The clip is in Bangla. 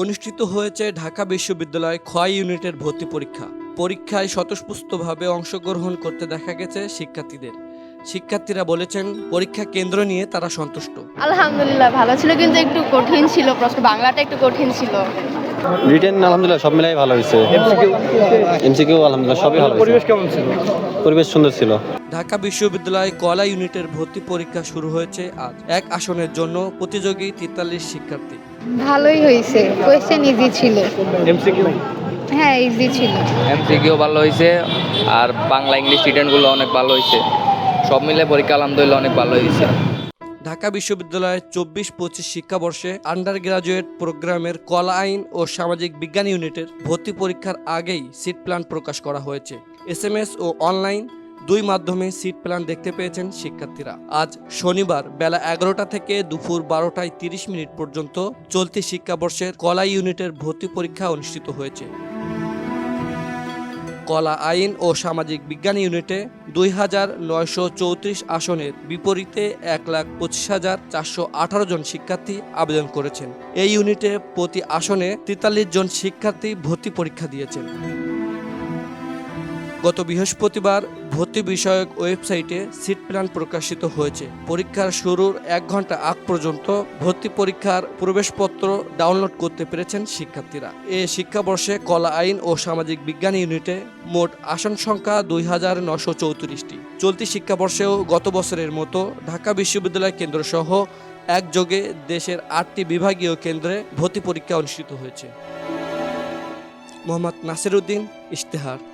অনুষ্ঠিত হয়েছে ঢাকা বিশ্ববিদ্যালয় ক্ষয় ইউনিটের ভর্তি পরীক্ষা। পরীক্ষায় স্বতঃস্ফূর্তভাবে অংশগ্রহণ করতে দেখা গেছে শিক্ষার্থীদের। শিক্ষার্থীরা বলেছেন পরীক্ষা কেন্দ্র নিয়ে তারা সন্তুষ্ট। আলহামদুলিল্লাহ ভালো ছিল কিন্তু একটু কঠিন ছিল প্রশ্ন বাংলাটা একটু কঠিন ছিল। রিটেন আলহামদুলিল্লাহ সব মিলাই ভালো হয়েছে। এমসিকিউ আলহামদুলিল্লাহ সবই ভালো পরিবেশ কেমন ছিল? পরিবেশ সুন্দর ছিল। ঢাকা বিশ্ববিদ্যালয় কলা ইউনিটের ভর্তি পরীক্ষা শুরু হয়েছে আজ। এক আসনের জন্য প্রতিযোগী তেতাল্লিশ শিক্ষার্থী। ভালোই হয়েছে। কোয়েশ্চেন ইজি ছিল। এমসিকিউ হ্যাঁ ইজি ছিল। এমসিকিউ ভালো হয়েছে আর বাংলা ইংলিশ রিটার্নগুলো অনেক ভালো হয়েছে। সব মিলে পরীক্ষা আলহামদুলিল্লাহ অনেক ভালো হয়েছে। ঢাকা বিশ্ববিদ্যালয়ের চব্বিশ পঁচিশ শিক্ষাবর্ষে আন্ডার গ্রাজুয়েট প্রোগ্রামের কলা আইন ও সামাজিক বিজ্ঞান ইউনিটের ভর্তি পরীক্ষার আগেই সিট প্ল্যান প্রকাশ করা হয়েছে। এস ও অনলাইন দুই মাধ্যমে সিট প্ল্যান দেখতে পেয়েছেন শিক্ষার্থীরা। আজ শনিবার বেলা এগারোটা থেকে দুপুর বারোটায় তিরিশ মিনিট পর্যন্ত চলতি শিক্ষাবর্ষের কলা ইউনিটের ভর্তি পরীক্ষা অনুষ্ঠিত হয়েছে। কলা আইন ও সামাজিক বিজ্ঞান ইউনিটে দুই হাজার নয়শো চৌত্রিশ আসনের বিপরীতে এক লাখ পঁচিশ হাজার চারশো আঠারো জন শিক্ষার্থী আবেদন করেছেন। এই ইউনিটে প্রতি আসনে তেতাল্লিশ জন শিক্ষার্থী ভর্তি পরীক্ষা দিয়েছেন। গত বৃহস্পতিবার ভর্তি বিষয়ক ওয়েবসাইটে সিট প্ল্যান প্রকাশিত হয়েছে। পরীক্ষার শুরুর এক ঘণ্টা আগ পর্যন্ত ভর্তি পরীক্ষার প্রবেশপত্র ডাউনলোড করতে পেরেছেন শিক্ষার্থীরা। এ শিক্ষাবর্ষে কলা আইন ও সামাজিক বিজ্ঞান ইউনিটে মোট আসন সংখ্যা দুই হাজার নশো চৌত্রিশটি। চলতি শিক্ষাবর্ষেও গত বছরের মতো ঢাকা বিশ্ববিদ্যালয় কেন্দ্র সহ একযোগে দেশের আটটি বিভাগীয় কেন্দ্রে ভর্তি পরীক্ষা অনুষ্ঠিত হয়েছে। মোহাম্মদ নাসিরউদ্দিন ইশতেহার।